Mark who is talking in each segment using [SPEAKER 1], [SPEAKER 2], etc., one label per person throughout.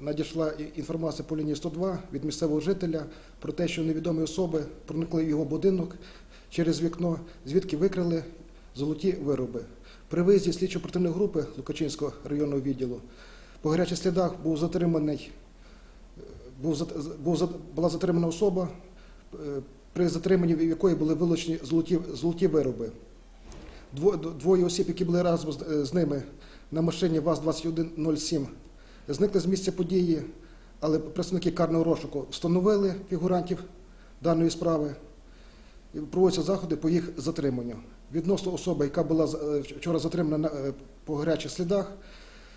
[SPEAKER 1] надійшла інформація по лінії 102 від місцевого жителя про те, що невідомі особи проникли в його будинок через вікно, звідки викрили золоті вироби. При виїзді слідчо-оперативної групи Лукачинського районного відділу по гарячих слідах був затриманий, був, був, була затримана особа, е, при затриманні в якої були вилучені золоті, золоті вироби. Дво- Двоє осіб, які були разом з- е, з ними на машині ВАЗ-2107, зникли з місця події, але представники карного розшуку встановили фігурантів даної справи і проводяться заходи по їх затриманню. Відносно особи, яка була е, вчора затримана е, по гарячих слідах,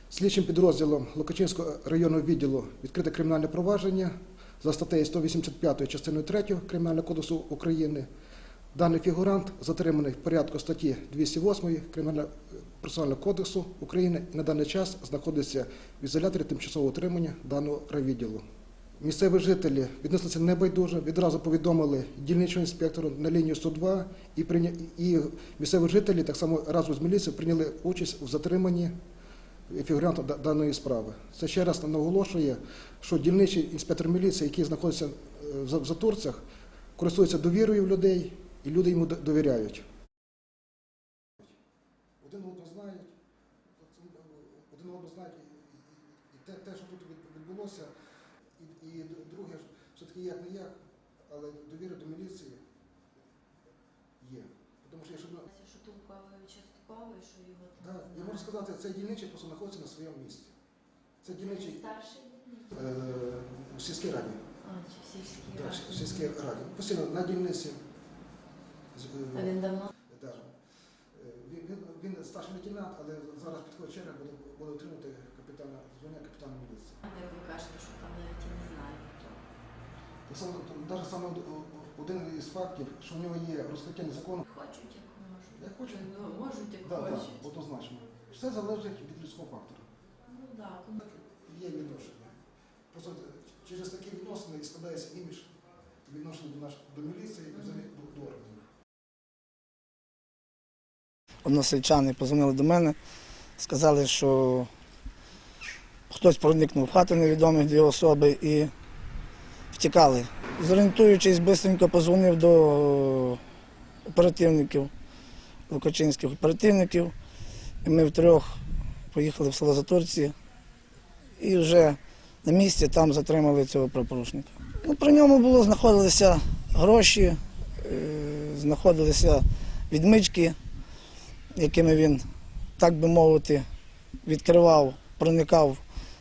[SPEAKER 1] слідчим підрозділом Лукачинського районного відділу відкрите кримінальне провадження за статтею 185 частиною 3 Кримінального кодексу України. Даний фігурант затриманий в порядку статті 208 Кримінального процесуального кодексу України і на даний час знаходиться в ізоляторі тимчасового утримання даного райвідділу. Місцеві жителі віднеслися небайдуже, відразу повідомили дільничого інспектору на лінію 102 і, прийня... і місцеві жителі так само разом з міліцією прийняли участь у затриманні фігуранта даної справи. Це ще раз наголошує, що дільничий інспектор міліції, який знаходиться е, в в затурцях, користується довірою в людей, і люди йому довіряють. Один одного знають, один одного знають, і, і, і те, те, що тут відбулося, і, і друге, все-таки як не як, але довіра до міліції є. Тому що якщо
[SPEAKER 2] Що толковий участковий, що його там
[SPEAKER 1] Да, я можу сказати, цей дільничий просто знаходиться на своєму місці. Це
[SPEAKER 2] Це
[SPEAKER 1] дільничий
[SPEAKER 2] старший
[SPEAKER 1] е, в сільській раді.
[SPEAKER 2] А, чи в сільській
[SPEAKER 1] Да,
[SPEAKER 2] раді?
[SPEAKER 1] в сільській раді. Постійно на дільниці.
[SPEAKER 2] А
[SPEAKER 1] е,
[SPEAKER 2] він давно?
[SPEAKER 1] да. Е, Він, він, він старший лейтенант, але зараз підходить черга, буде, буде отримати капітана, звання капітана міліції.
[SPEAKER 2] Як ви кажете, що там навіть і не знаю.
[SPEAKER 1] Так само, навіть саме один із фактів, що в нього є розкриття незаконно.
[SPEAKER 2] Хочуть, як можуть.
[SPEAKER 1] Як хочуть.
[SPEAKER 2] Ну, можуть, як
[SPEAKER 1] Да, да,
[SPEAKER 2] хочуть.
[SPEAKER 1] однозначно. Все залежить від людського фактору.
[SPEAKER 2] Ну, так. Да.
[SPEAKER 1] Є відношення. Просто через такі відносини і складається імідж відношення до, наш, до міліції і взагалі до органів.
[SPEAKER 3] Односельчани позвонили до мене, сказали, що хтось проникнув в хату невідомих дві особи і втікали. Зорієнтуючись, швидко позвонив до оперативників, лукачинських оперативників. І ми втрьох поїхали в село Затурці і вже на місці там затримали цього правопорушника. Ну, при ньому було знаходилися гроші, е, знаходилися відмички якими він, так би мовити, відкривав, проникав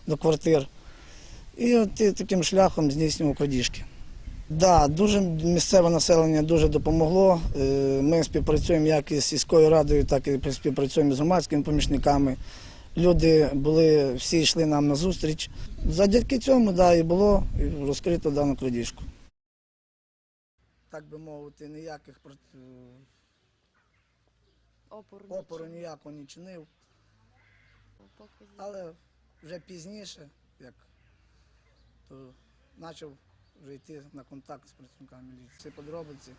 [SPEAKER 3] до квартир. І от і таким шляхом здійснював крадіжки. Да, дуже місцеве населення дуже допомогло. Е, Ми співпрацюємо як із сільською радою, так і співпрацюємо з громадськими помічниками. Люди були, всі йшли нам на зустріч. Завдяки цьому да, і було розкрито дану крадіжку. Так би мовити, ніяких
[SPEAKER 2] Опору.
[SPEAKER 3] опору ніякого не чинив. Але вже пізніше, як то почав вже йти на контакт з працівниками міліції. Всі подробиці,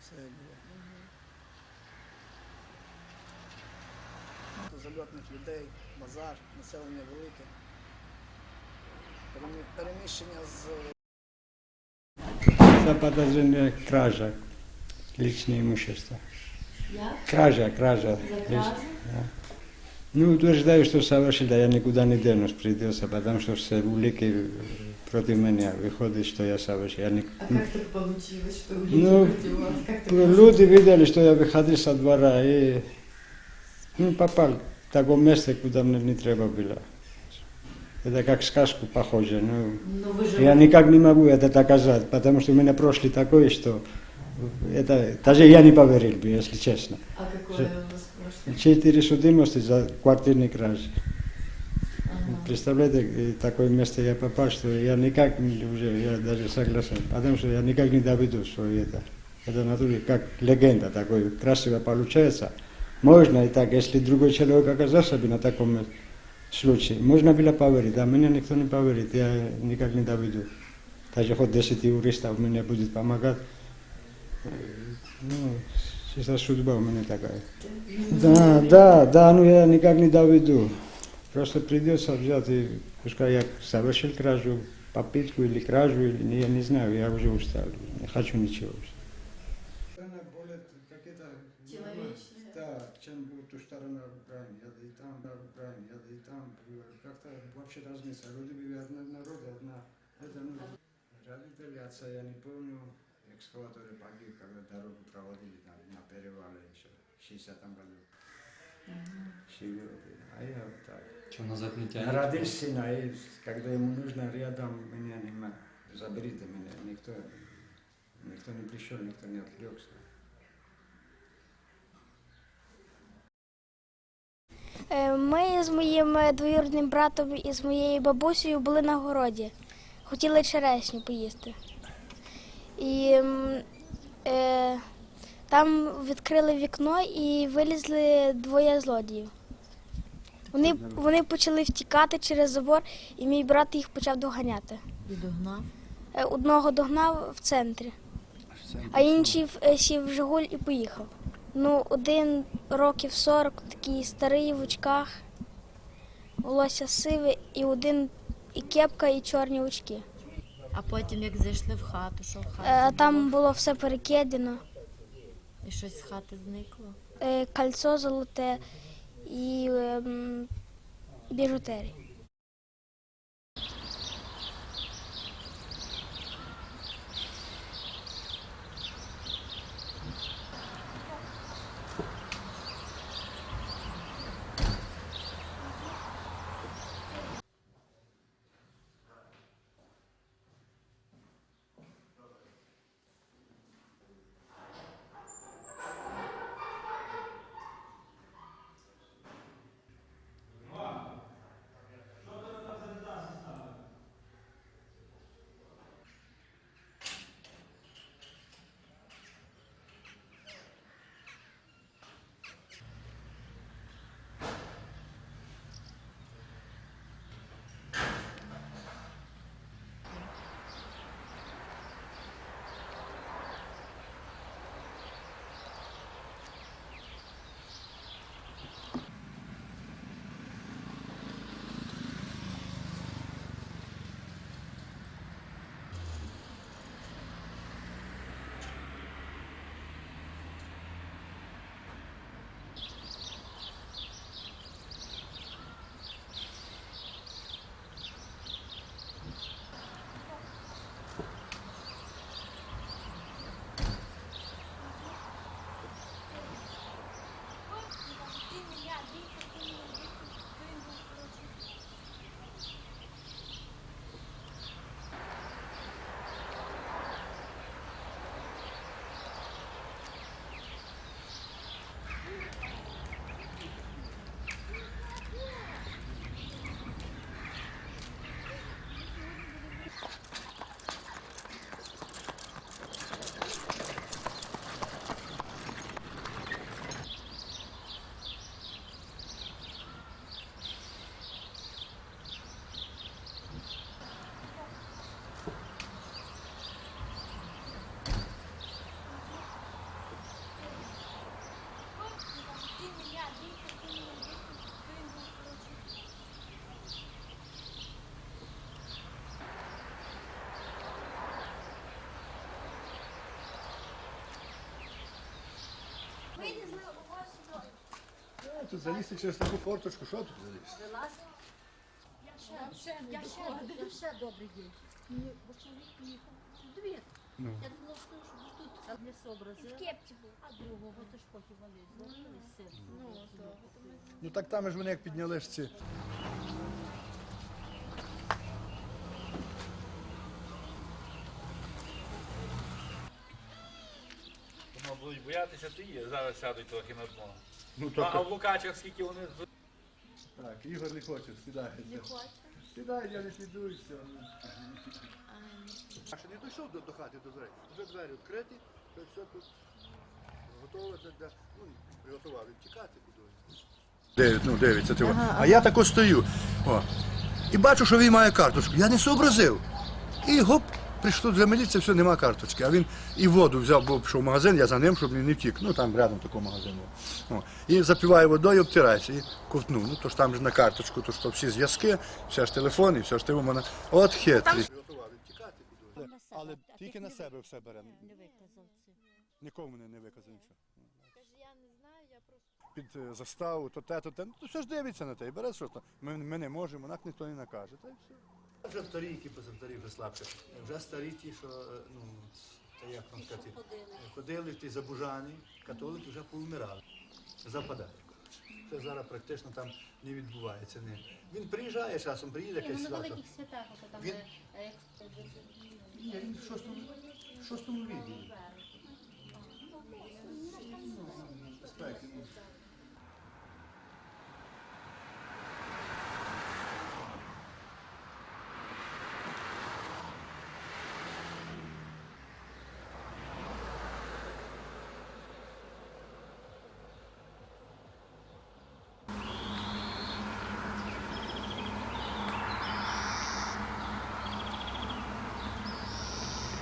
[SPEAKER 3] все як було. Багато Зальотних людей, базар, населення велике. Перемі- Переміщення з
[SPEAKER 4] За подозрение кража личное имущество.
[SPEAKER 2] Як?
[SPEAKER 4] Кража, кража.
[SPEAKER 2] За кражу?
[SPEAKER 4] Ну, утверждаю, что совершил, да я никуда не денусь, придется, потому что все улики против меня выходит, что я совершил. Я не...
[SPEAKER 2] А как так получилось, что улики
[SPEAKER 4] Ну,
[SPEAKER 2] против вас? Как так
[SPEAKER 4] Люди видели, что я выходил со двора и ну, попал в такое место, куда мне не треба было. Это как сказку похоже. Ну,
[SPEAKER 2] Ну вы же...
[SPEAKER 4] Я никак не могу это доказать, потому что у меня прошлое такое, что это даже я не поверил бы, если честно.
[SPEAKER 2] А какое
[SPEAKER 4] Же-
[SPEAKER 2] у вас прошлое?
[SPEAKER 4] Четыре судимости за квартирный краж.
[SPEAKER 2] Ага.
[SPEAKER 4] Представляете, и такое место я попал, что я никак не, уже, я даже согласен, потому что я никак не доведу, что это. Это натуре как легенда такой красиво получается. Можно и так, если другой человек оказался бы на таком месте, случае, можно было поверить, а меня никто не поверит, я никак не доведу. Даже хоть 10 юристов мне будет помогать. Э, Ну, чисто судьба у меня такая. Да, да, да, ну я никак не доведу. Просто придется взять и, пускай я совершил кражу, попытку или кражу, или не- я не знаю, я уже устал, не хочу ничего.
[SPEAKER 2] Человечная.
[SPEAKER 4] Да, чем в ту сторону Украины, я и там, да, Украине, я и там, как-то вообще разница, вроде бы одна народ, одна, это, ну, родители отца, я не помню, экскаваторы погиб, когда дорогу проводили на, на перевале еще, в 60-м году. Живет, а я вот так.
[SPEAKER 5] Что, назад не тянет?
[SPEAKER 4] Родил сына, и когда ему нужно рядом, меня нема, заберите меня, никто, никто не пришел, никто не отвлекся.
[SPEAKER 6] Е, Ми з моїм е, двоюрідним братом і з моєю бабусею були на городі. Хотіли черешню поїсти. І е, там відкрили вікно і вилізли двоє злодіїв. Вони, вони почали втікати через забор, і мій брат їх почав доганяти.
[SPEAKER 2] Відогнав.
[SPEAKER 6] Е, Одного догнав в центрі, а інший е, сів в Жигуль і поїхав. Ну, один років 40, такий старий в очках, волосся сиве, і один і кепка, і чорні очки.
[SPEAKER 2] А потім, як зайшли в хату, що в хаті?
[SPEAKER 6] Е. Там було все перекидено,
[SPEAKER 2] І щось з хати зникло.
[SPEAKER 6] е, кольцо золоте і е, м,
[SPEAKER 7] Тут залізти через таку форточку, що тут залізти?
[SPEAKER 8] Я ще, я ще добрий бо чоловік у двір. Я думала, що тут не сообразив.
[SPEAKER 6] кепці був.
[SPEAKER 8] А другого то ж поки вони. Ну,
[SPEAKER 7] Ну так там ж вони як підняли ж ці.
[SPEAKER 9] Воно будуть боятися, то є. Зараз сядуть трохи на дно.
[SPEAKER 7] Ну
[SPEAKER 9] Ну, а в Лукачах скільки вони з-
[SPEAKER 7] Так, Ігор не хоче, сідає. Не хоче? Сідай, я не піду і все. А ще не дійшов до, до хати, до дверей. Вже двері відкриті, вже все тут готове для, для ну, приготували втікати кудись. Дев'ять, ну дивиться ти. А я тако стою. О. І бачу, що він має карточку. Я не сообразив. І гоп, Прийшов тут вже міліція, все, нема карточки. А він і воду взяв, бо пішов в магазин, я за ним, щоб він не втік. Ну там рядом такий магазин. був. О. І запиває водою, обтирається, і ковтнув. Ну то ж там ж на карточку, то ж то всі зв'язки, все ж телефон, і все ж ти у мене. От хитрий. Але тільки на себе все бере.
[SPEAKER 2] Не виказав це.
[SPEAKER 7] Нікому не, виказав нічого.
[SPEAKER 2] Я не знаю, я просто.
[SPEAKER 7] Під е, заставу, то те, то те. Ну, то все ж дивиться на те, і бере щось. там. Ми, ми не можемо, так ніхто не накаже. Та й все. Вже вторі, які позавторі вже слабше. Вже старі ті, що, е, ну, та як вам сказати, ходили ті забужані, католики вже повмирали. Западають. Це зараз практично там не відбувається. Не. Він приїжджає часом, приїде якесь
[SPEAKER 8] ну на великих святах, ото там
[SPEAKER 7] Він-
[SPEAKER 8] е, як
[SPEAKER 7] Ні, він в шостому, в шостому відділі. Безпеки. ну.